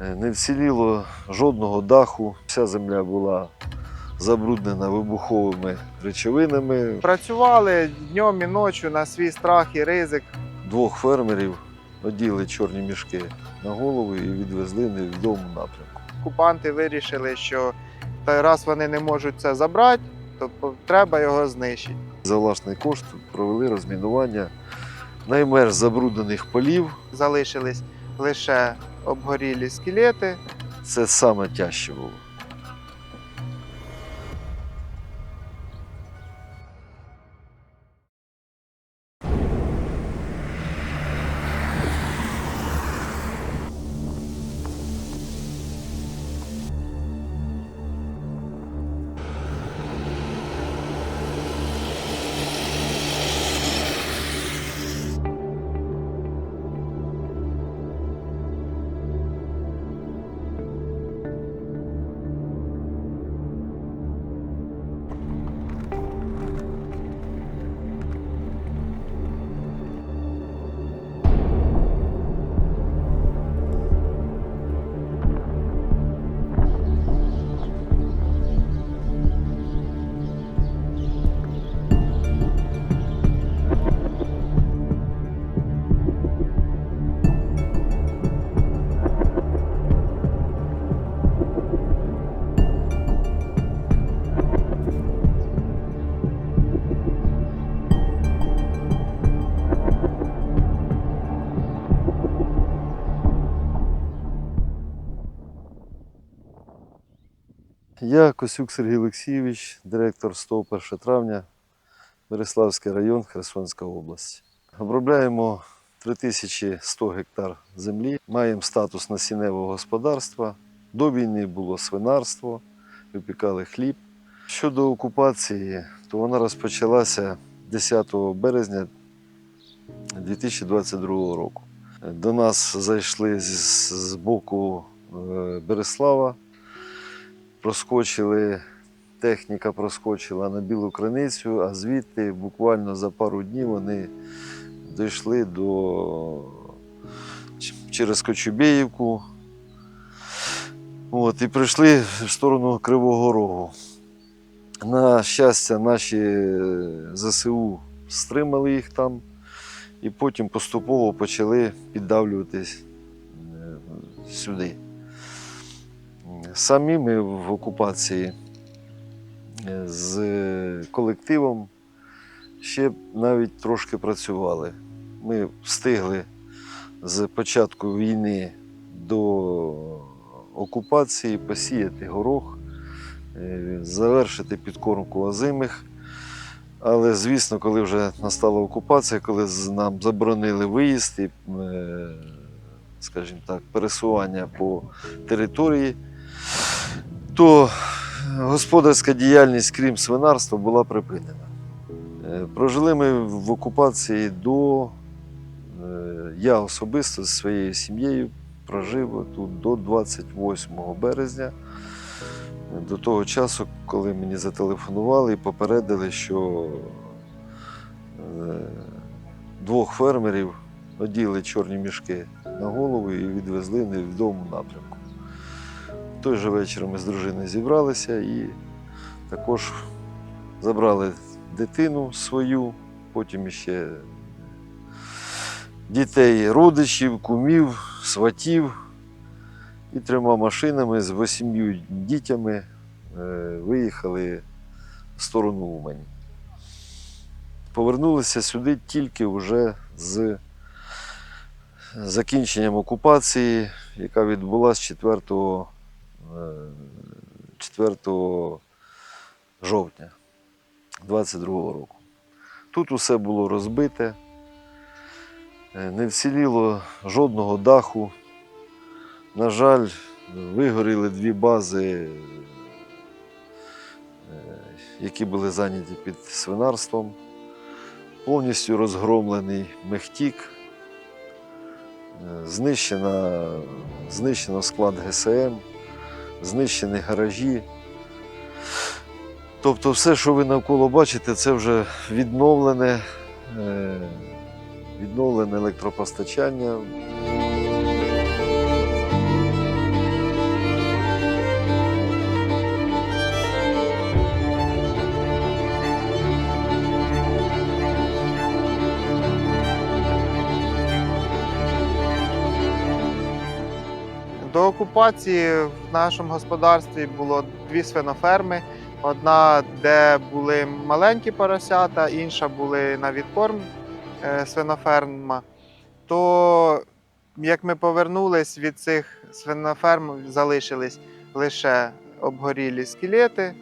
Е, Не вціліло жодного даху, вся земля була забруднена вибуховими речовинами. Працювали днем і ночі на свій страх і ризик. Двох фермерів оділи чорні мішки на голову і відвезли в невідомому напрямку. Окупанти вирішили, що та раз вони не можуть це забрати, то треба його знищити. За власний кошт провели розмінування найменш забруднених полів. Залишились лише обгорілі скелети. Це саме тяжче було. Я Косюк Сергій Олексійович, директор СТОВ 1 травня, Береславський район, Херсонська область. Обробляємо 3100 гектар землі, маємо статус насінневого господарства. До війни було свинарство, випікали хліб. Щодо окупації, то вона розпочалася 10 березня 2022 року. До нас зайшли з, з боку е, Береслава, проскочили, техніка проскочила на білу криницю, а звідти буквально за пару днів вони дійшли до через Кочубєївку. От, і прийшли в сторону Кривого Рогу. На щастя, наші е, ЗСУ стримали їх там і потім поступово почали піддавлюватись е, сюди. Самі ми в окупації е, з колективом ще навіть трошки працювали. Ми встигли з початку війни до окупації посіяти горох, е, завершити підкормку озимих. Але, звісно, коли вже настала окупація, коли нам заборонили виїзд і, е, скажімо так, пересування по території, то господарська діяльність, крім свинарства, була припинена. Е, Прожили ми в окупації до е, я особисто зі своєю сім'єю прожив тут до 28 березня, до того часу, коли мені зателефонували і попередили, що е, двох фермерів оділи чорні мішки на голову і відвезли в невідомому напрямку. Той же вечір ми з дружиною зібралися і також забрали дитину свою, потім іще дітей, родичів, кумів, сватів. І трьома машинами з восім'ю дітями е, виїхали в сторону Умані. Повернулися сюди тільки вже з закінченням окупації, яка відбулася 4, е, 4 жовтня 22 року. Тут усе було розбите, е, не вціліло жодного даху. На жаль, вигоріли дві бази, е, які були зайняті під свинарством. Повністю розгромлений мехтік, е, знищена, знищено склад ГСМ, знищені гаражі. Тобто все, що ви навколо бачите, це вже відновлене, е, відновлене електропостачання. Окупації в нашому господарстві було дві свиноферми. Одна, де були маленькі поросята, інша були на відкорм е, свиноферма. То як ми повернулись від цих свиноферм, залишились лише обгорілі скелети,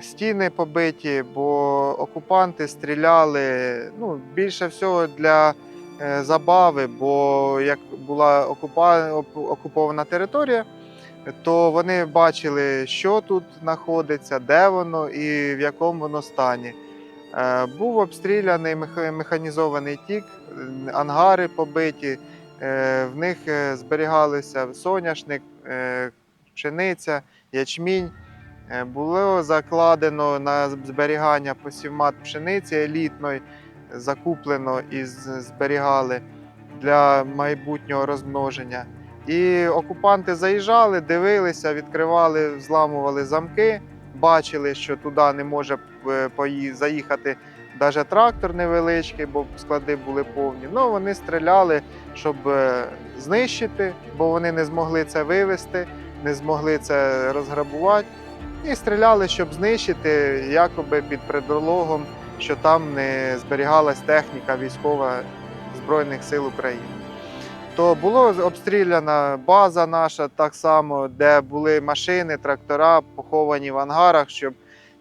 стіни побиті, бо окупанти стріляли ну, більше всього для забави, бо як була окупована територія, то вони бачили, що тут знаходиться, де воно і в якому воно стані. Е, Був обстріляний механізований тік, е, ангари побиті, е, в них е, зберігалися соняшник, е, пшениця, ячмінь. Е, Було закладено на зберігання посівмат пшениці елітної, закуплено і зберігали для майбутнього розмноження. І окупанти заїжджали, дивилися, відкривали, зламували замки, бачили, що туди не може е, заїхати навіть трактор невеличкий, бо склади були повні. Ну вони стріляли, щоб е, знищити, бо вони не змогли це вивезти, не змогли це розграбувати. І стріляли, щоб знищити, якоби під предлогом, що там не зберігалась техніка військова Збройних сил України. То була обстріляна база наша так само, де були машини, трактора поховані в ангарах, щоб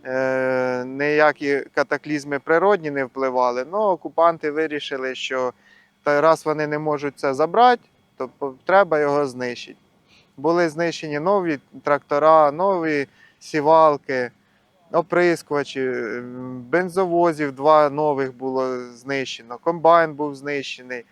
е, ніякі катаклізми природні не впливали. Ну, окупанти вирішили, що раз вони не можуть це забрати, то треба його знищити. Були знищені нові трактора, нові сівалки, оприскувачі, бензовозів два нових було знищено, комбайн був знищений.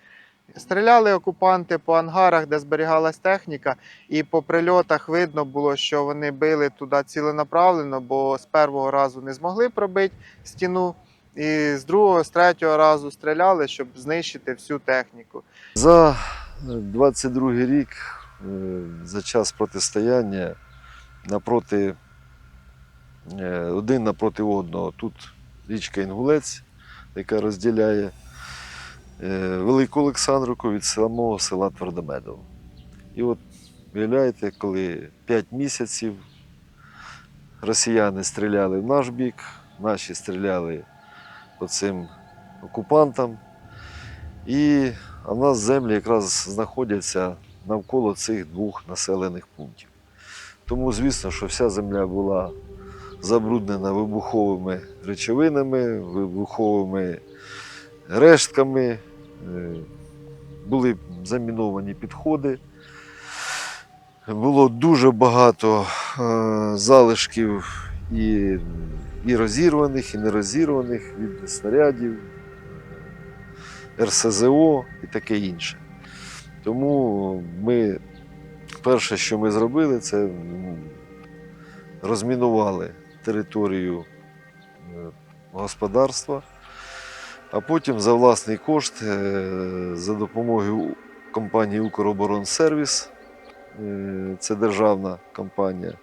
Стріляли окупанти по ангарах, де зберігалась техніка, і по прильотах видно було, що вони били туди ціленаправленно, бо з першого разу не змогли пробити стіну, і з другого, з третього разу стріляли, щоб знищити всю техніку. За 22 рік, е, за час протистояння, напроти, е, один напроти одного, тут річка Інгулець, яка розділяє е, Велику Олександровку від самого села Твердомедово. І от уявляєте, коли 5 місяців росіяни стріляли в наш бік, наші стріляли по цим окупантам. І а в нас землі якраз знаходяться навколо цих двох населених пунктів. Тому, звісно, що вся земля була забруднена вибуховими речовинами, вибуховими рештками, е, були заміновані підходи. Було дуже багато е, залишків і, і розірваних, і нерозірваних від снарядів, РСЗО і таке інше. Тому ми перше, що ми зробили, це розмінували територію е, господарства, а потім за власний кошт, е, за допомогою компанії Укроборонсервіс, е, це державна компанія,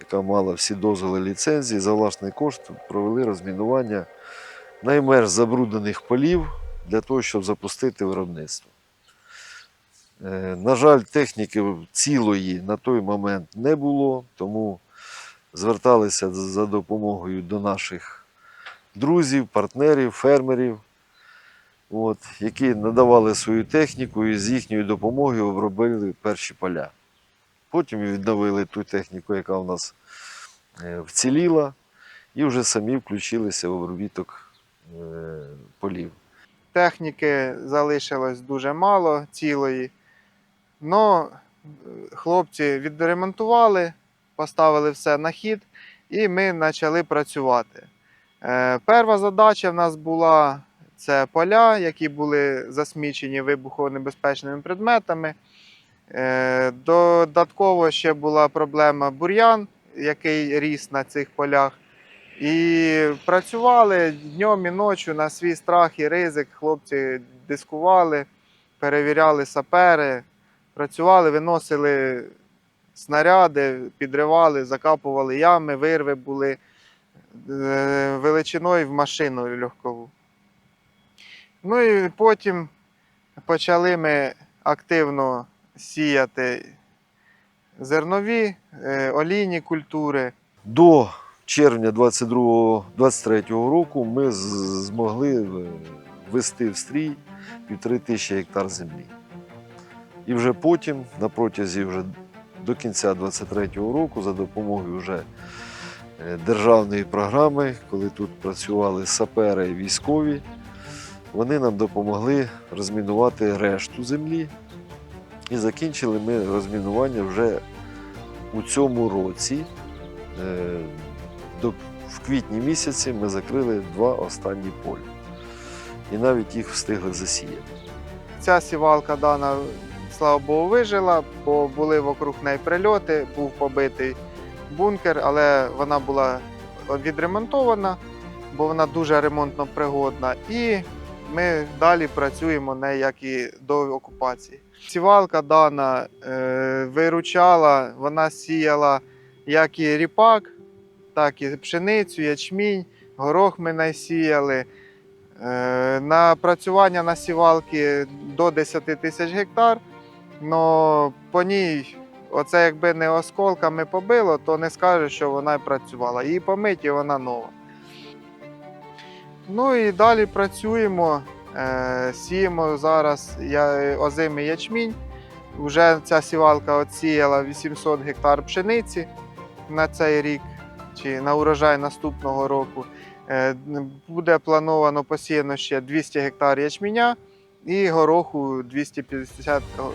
яка мала всі дозволи ліцензії, за власний кошт провели розмінування найменш забруднених полів для того, щоб запустити виробництво. На жаль, техніки цілої на той момент не було, тому зверталися за допомогою до наших друзів, партнерів, фермерів, от, які надавали свою техніку і з їхньою допомогою обробили перші поля. Потім відновили ту техніку, яка у нас е, вціліла, і вже самі включилися в обробіток е, полів. Техніки залишилось дуже мало цілої. Но е, хлопці відремонтували, поставили все на хід, і ми почали працювати. Е, Перша задача в нас була це поля, які були засмічені вибухонебезпечними предметами. Е, Додатково ще була проблема бур'ян, який ріс на цих полях. І працювали днем і ночі на свій страх і ризик. Хлопці дискували, перевіряли сапери, працювали, виносили снаряди, підривали, закапували ями, вирви були е, величиною в машину легкову. Ну і потім почали ми активно сіяти зернові, е, олійні культури. До червня 22-23 року ми змогли ввести в стрій півтори тисячі гектар землі. І вже потім, на протязі вже до кінця 23-го року, за допомогою вже е, державної програми, коли тут працювали сапери і військові, вони нам допомогли розмінувати решту землі. І закінчили ми розмінування вже у цьому році. Е, в квітні місяці ми закрили два останні поля. І навіть їх встигли засіяти. Ця сівалка дана, слава Богу, вижила, бо були вокруг неї прильоти, був побитий бункер, але вона була відремонтована, бо вона дуже ремонтно пригодна. І ми далі працюємо не як і до окупації. Сівалка дана е, виручала, вона сіяла як і ріпак, так і пшеницю, ячмінь, горох ми насіяли. Е, На працювання на сівалки до 10 тисяч гектар. Но по ній, оце якби не осколками побило, то не скаже, що вона й працювала. Її помиті, вона нова. Ну і далі працюємо. Е, Сіємо зараз я- озимий ячмінь. Вже ця сівалка отсіяла 800 гектар пшениці на цей рік чи на урожай наступного року. Е, Буде плановано посіяно ще 200 гектар ячменя і гороху 250 гектар.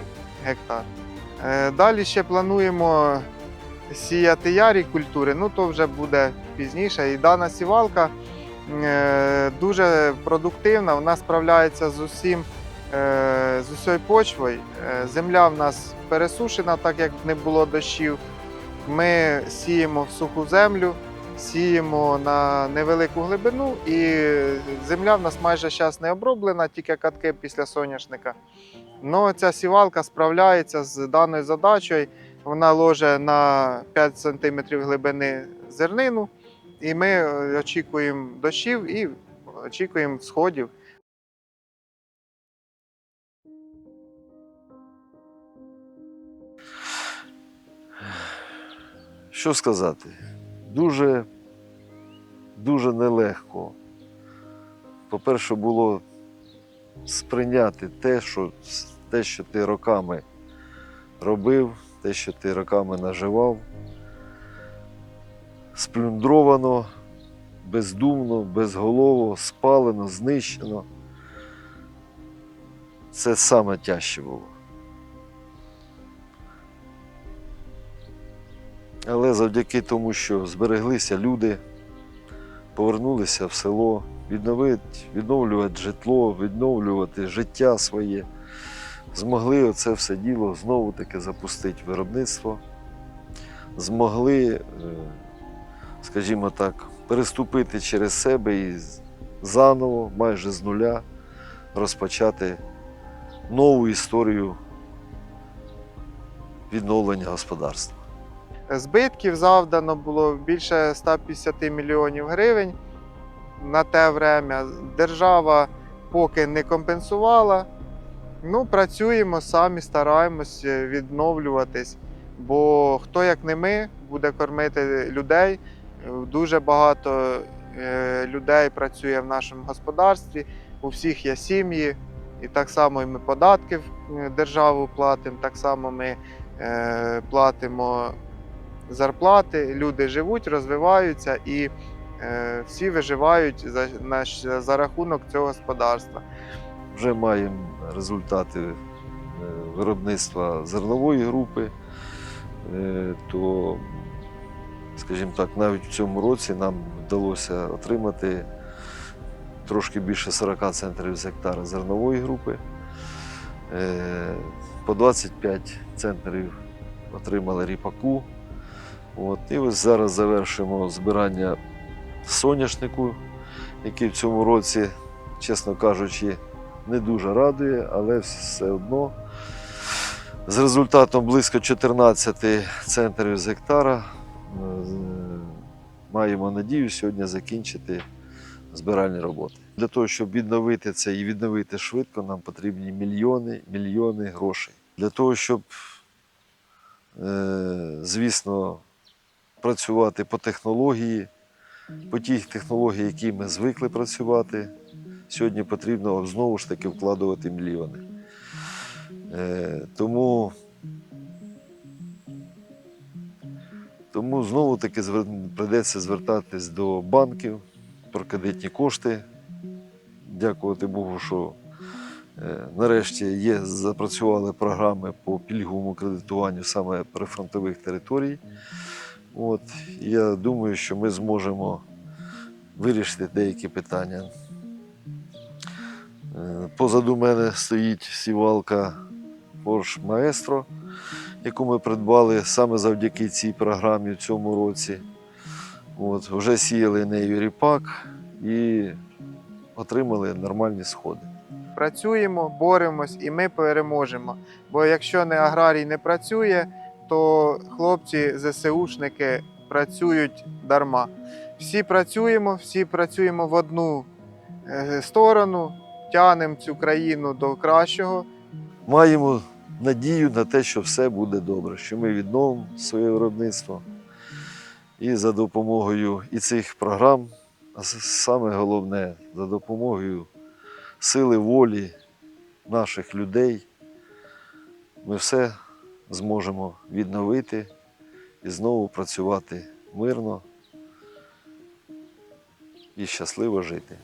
Е, Далі ще плануємо сіяти ярі культури, ну то вже буде пізніше. І дана сівалка е, дуже продуктивна, вона справляється з усім, е, з усією почвою. Земля в нас пересушена, так як не було дощів. Ми сіємо в суху землю, сіємо на невелику глибину, і земля в нас майже зараз не оброблена, тільки катки після соняшника. Но ця сівалка справляється з даною задачею. Вона ложе на 5 см глибини зернину, і ми е, очікуємо дощів і очікуємо сходів. Що сказати? Дуже, дуже нелегко. По-перше, було сприйняти те, що, те, що ти роками робив, те, що ти роками наживав, сплюндровано, бездумно, безголово, спалено, знищено. Це саме тяжче було. Але завдяки тому, що збереглися люди, повернулися в село, відновити, відновлювати житло, відновлювати життя своє, змогли оце все діло знову таки запустити виробництво, змогли, е, скажімо так, переступити через себе і заново, майже з нуля, розпочати нову історію відновлення господарства. Збитків завдано було більше 150 мільйонів гривень на те время. Держава поки не компенсувала. Ну, працюємо самі, стараємось е, відновлюватись. Бо хто як не ми буде кормити людей. Е, Дуже багато е, людей працює в нашому господарстві, у всіх є сім'ї, і так само і ми податки в державу платимо, так само ми платимо зарплати, люди живуть, розвиваються і всі виживають за, за рахунок цього господарства. Вже маємо результати е, виробництва зернової групи, Е, то, скажімо так, навіть в цьому році нам вдалося отримати трошки більше 40 центрів з гектара зернової групи. Е, По 25 центрів отримали ріпаку. От. І ось зараз завершимо збирання соняшнику, який в цьому році, чесно кажучи, не дуже радує, але все одно з результатом близько 14 центрів з гектара е, маємо надію сьогодні закінчити збиральні роботи. Для того, щоб відновити це і відновити швидко, нам потрібні мільйони, мільйони грошей. Для того, щоб е, звісно, працювати по технології, по тій технології, які ми звикли працювати. Сьогодні потрібно знову ж таки вкладувати мільйони. Е, Тому, тому знову таки прийдеться звертатись до банків про кредитні кошти. Дякувати Богу, що е, нарешті є, запрацювали програми по пільговому кредитуванню саме прифронтових територій. От, я думаю, що ми зможемо вирішити деякі питання. Е, Позаду мене стоїть сівалка Porsche Maestro, яку ми придбали саме завдяки цій програмі в цьому році. От, вже сіяли нею ріпак і отримали нормальні сходи. Працюємо, боремось і ми переможемо. Бо якщо не аграрій не працює, то хлопці ЗСУшники працюють дарма. Всі працюємо, всі працюємо в одну е, сторону, тянемо цю країну до кращого. Маємо надію на те, що все буде добре, що ми відновимо своє виробництво. І за допомогою і цих програм, а саме головне, за допомогою сили волі наших людей, ми все зможемо відновити і знову працювати мирно і щасливо жити.